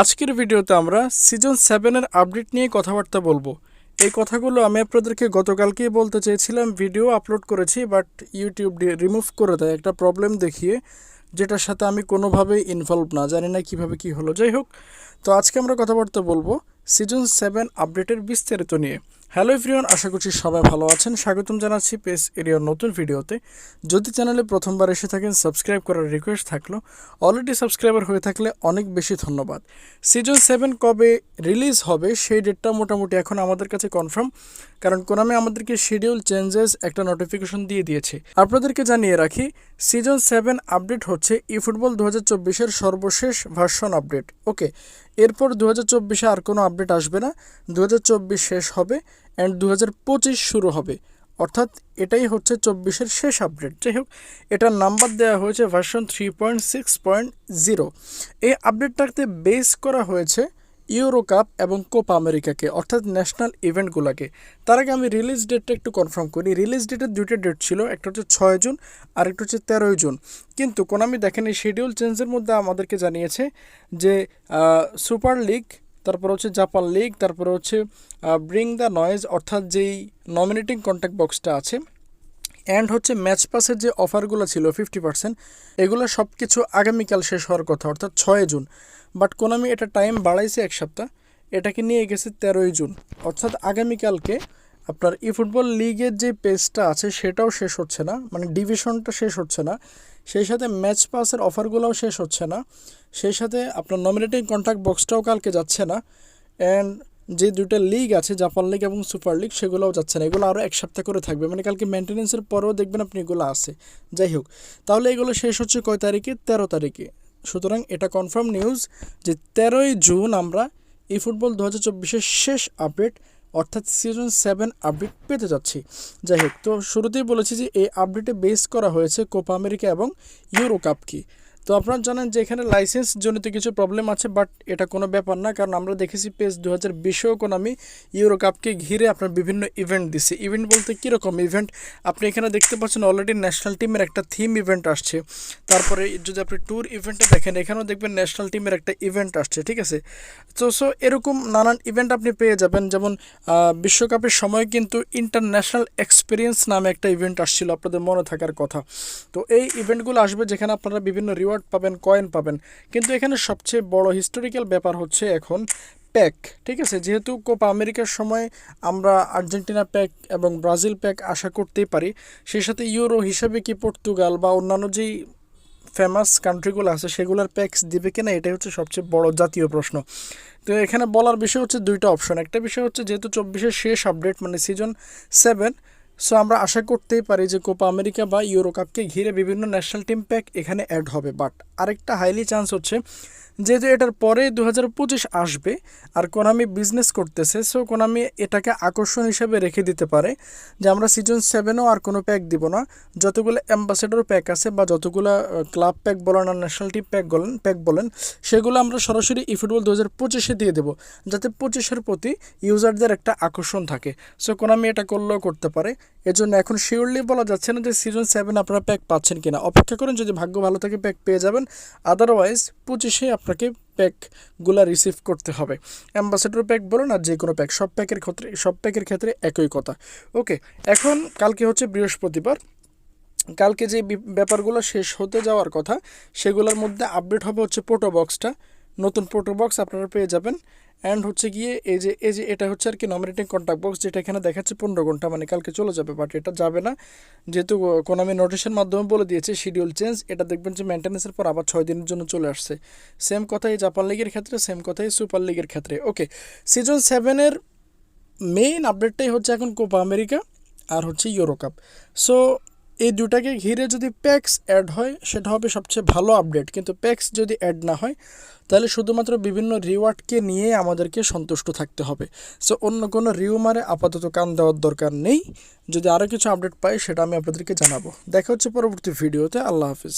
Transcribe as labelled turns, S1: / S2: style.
S1: আজকের ভিডিওতে আমরা সিজন সেভেনের আপডেট নিয়ে কথাবার্তা বলব। এই কথাগুলো আমি আপনাদেরকে গতকালকেই বলতে চেয়েছিলাম ভিডিও আপলোড করেছি বাট ইউটিউব রিমুভ করে দেয়। একটা প্রবলেম দেখিয়ে, যেটার সাথে আমি কোনোভাবেই ইনভলভ না, জানি না কীভাবে কি হলো। যাই হোক, তো আজকে আমরা কথাবার্তা বলব সিজন সেভেন আপডেটের বিস্তারিত নিয়ে। হ্যালো এভরিওয়ান, আশা করছি সবাই ভালো আছেন। স্বাগতম জানাচ্ছি পেস এরিয়ার নতুন ভিডিওতে। যদি চ্যানেলে প্রথমবার এসে থাকেন, সাবস্ক্রাইব করার রিকোয়েস্ট থাকল। অলরেডি সাবস্ক্রাইবার হয়ে থাকলে অনেক বেশি ধন্যবাদ। সিজন সেভেন কবে রিলিজ হবে, সেই ডেটটা মোটামুটি এখন আমাদের কাছে কনফার্ম কারণ কোনামে আমাদেরকে শিডিউল চেঞ্জেস একটা নোটিফিকেশন দিয়ে দিয়েছে। আপনাদেরকে জানিয়ে রাখি সিজন সেভেন আপডেট হচ্ছে ই ফুটবল দু হাজার সর্বশেষ ভার্সন আপডেট ওকে এরপর দু হাজার আর কোনো আপডেট আসবে না। দু হাজার চব্বিশ শেষ হবে। অ্যান্ড দু হাজার পঁচিশ শুরু হবে। অর্থাৎ এটাই হচ্ছে চব্বিশের শেষ আপডেট যাই হোক, এটার নাম্বার দেওয়া হয়েছে version three point six point zero এই আপডেটটাতে বেস করা হয়েছে ইউরো কাপ এবং কোপা আমেরিকাকে অর্থাৎ ন্যাশনাল ইভেন্টগুলোকে তার আগে আমি রিলিজ ডেটটা একটু কনফার্ম করি। রিলিজ ডেটের দুইটা ডেট ছিল, একটা হচ্ছে ছয় জুন, আর একটা হচ্ছে তেরোই জুন। কিন্তু কোনামি দেখেন এই শিডিউল চেঞ্জের মধ্যে আমাদেরকে জানিয়েছে যে সুপার লিগ তারপর হচ্ছে জাপান লিগ, তারপর হচ্ছে ব্রিং দ্য নয়েজ অর্থাৎ যেই নমিনেটিং কন্ট্যাক্ট বক্সটা আছে অ্যান্ড হচ্ছে ম্যাচ পাসের যে অফারগুলো ছিল ফিফটি পার্সেন্ট এগুলো সব কিছু আগামীকাল শেষ হওয়ার কথা, অর্থাৎ ছয় জুন। বাট কোনামি এটা টাইম বাড়াইছে এক সপ্তাহ, এটাকে নিয়ে গেছে তেরোই জুন। অর্থাৎ আগামীকালকে আপনার ই ফুটবল লিগের যে পেজটা আছে সেটাও শেষ হচ্ছে না মানে ডিভিশনটা শেষ হচ্ছে না, সেই সাথে ম্যাচ পাসের অফারগুলোও শেষ হচ্ছে না। সেই সাথে আপনার নমিনেটিং কন্ট্রাক্ট বক্সটাও কালকে যাচ্ছে না। অ্যান্ড যে দুটো লিগ আছে জাপান লিগ এবং সুপার লিগ সেগুলোও যাচ্ছে না। এগুলো আরও এক সপ্তাহ করে থাকবে। মানে কালকে মেনটেন্যান্সের পরেও দেখবেন আপনি এগুলো আছে। যাই হোক, তাহলে এগুলো শেষ হচ্ছে কয় তারিখে? তেরো তারিখে। সুতরাং এটা কনফার্ম নিউজ যে তেরোই জুন আমরা এই ফুটবল দু হাজার চব্বিশের শেষ আপডেট অর্থাৎ সিজন সেভেন আপডেট পেতে যাচ্ছি। যাই হোক, তো শুরুতেই বলেছি যে এই আপডেটে বেস করা হয়েছে কোপা আমেরিকা এবং ইউরো কাপ কি তো আপনারা জানেন যে এখানে লাইসেন্স জনিত কিছু প্রবলেম আছে বাট এটা কোনো ব্যাপার না, কারণ আমরা দেখেছি পেজ দু হাজার বিশেও কোনো আমি ইউরো কাপকে ঘিরে আপনার বিভিন্ন ইভেন্ট দিছি। ইভেন্ট বলতে কীরকম ইভেন্ট আপনি এখানে দেখতে পাচ্ছেন অলরেডি ন্যাশনাল টিমের একটা থিম ইভেন্ট আসছে। তারপরে যদি আপনি ট্যুর ইভেন্টে দেখেন, এখানেও দেখবেন ন্যাশনাল টিমের একটা ইভেন্ট আসছে, ঠিক আছে? তো সো এরকম নানান ইভেন্ট আপনি পেয়ে যাবেন। যেমন বিশ্বকাপের সময় কিন্তু ইন্টারন্যাশনাল এক্সপিরিয়েন্স নামে একটা ইভেন্ট আসছিল, আপনাদের মনে থাকার কথা। তো এই ইভেন্টগুলো আসবে যেখানে আপনারা বিভিন্ন রিওয়ার্ড পাবেন কয়েন পাবেন। কিন্তু এখানে সবচেয়ে বড় হিস্টোরিক্যাল ব্যাপার হচ্ছে এখন প্যাক ঠিক আছে? যেহেতু কোপা আমেরিকার সময় আমরা আর্জেন্টিনা প্যাক এবং ব্রাজিল প্যাক আশা করতেই পারি, সেই সাথে ইউরো হিসাবে কি পর্তুগাল বা অন্যান্য যেই ফেমাস কান্ট্রিগুলো আছে, সেগুলোর প্যাক্স দিবে কিনা, এটাই হচ্ছে সবচেয়ে বড় জাতীয় প্রশ্ন। তো এখানে বলার বিষয় হচ্ছে দুইটা অপশন একটা বিষয় হচ্ছে যেহেতু চব্বিশের শেষ আপডেট মানে সিজন সেভেন সো আমরা আশা করতেই পারি যে কোপা আমেরিকা বা ইউরো কাপকে ঘিরে বিভিন্ন ন্যাশনাল টিম প্যাক এখানে অ্যাড হবে বাট আরেকটা হাইলি চান্স হচ্ছে যেহেতু এটার পরে দু হাজার পঁচিশ আসবে আর কোনামি বিজনেস করতেছে সো কোনামি এটাকে আকর্ষণ হিসেবে রেখে দিতে পারে যে আমরা সিজন সেভেনও আর কোনো প্যাক দিব না। যতগুলো অ্যাম্বাসেডর প্যাক আছে বা যতগুলো ক্লাব প্যাক বলেন আর ন্যাশনাল টিম প্যাক বলেন প্যাক বলেন, সেগুলো আমরা সরাসরি ই ফুটবল দু হাজার পঁচিশে দিয়ে দেবো, যাতে পঁচিশের প্রতি ইউজারদের একটা আকর্ষণ থাকে। সো কোনামি এটা করলেও করতে পারে। এজন্য এখন শিওরলি বলা যাচ্ছে না যে সিজন সেভেন আপনারা প্যাক পাচ্ছেন কিনা। অপেক্ষা করেন, যদি ভাগ্য ভালো থাকে প্যাক পেয়ে যাবেন আদারওয়াইজ পঁচিশে আপনাকে প্যাকগুলা রিসিভ করতে হবে। অ্যাম্বাসেডর প্যাক বলুন আর যে কোনো প্যাক সব প্যাকের ক্ষেত্রে, সব প্যাকের ক্ষেত্রে একই কথা। ওকে এখন কালকে হচ্ছে বৃহস্পতিবার। কালকে যে ব্যাপারগুলো শেষ হতে যাওয়ার কথা, সেগুলোর মধ্যে আপডেট হবে হচ্ছে পোটো বক্সটা নতুন পোটো বক্স আপনারা পেয়ে যাবেন। অ্যান্ড হচ্ছে গিয়ে এই যে এই যে এটা হচ্ছে আর কি নমিনেটিং কন্ট্যাক্ট বক্স যেটা এখানে দেখাচ্ছে পনেরো ঘণ্টা মানে কালকে চলে যাবে বাট এটা যাবে না। যেহেতু কোনামি নোটিশের মাধ্যমে বলে দিয়েছে শিডিউল চেঞ্জ এটা দেখবেন যে মেনটেন্যান্সের পর আবার ছয় দিনের জন্য চলে আসছে। সেম কথাই জাপান লিগের ক্ষেত্রে সেম কথাই সুপার লিগের ক্ষেত্রে। ওকে সিজন সেভেনের মেইন আপডেটটাই হচ্ছে এখন কোপা আমেরিকা আর হচ্ছে ইউরো কাপ সো এই দুটাকে ঘিরে যদি প্যাক্স অ্যাড হয়, সেটা হবে সবচেয়ে ভালো আপডেট কিন্তু প্যাক্স যদি অ্যাড না হয়, তাহলে শুধুমাত্র বিভিন্ন রিওয়ার্ডকে নিয়ে আমাদেরকে সন্তুষ্ট থাকতে হবে। সো অন্য কোনো রিউমারে আপাতত কান দেওয়ার দরকার নেই। যদি আরও কিছু আপডেট পাই, সেটা আমি আপনাদেরকে জানাব। দেখা হচ্ছে পরবর্তী ভিডিওতে আল্লাহ হাফিজ।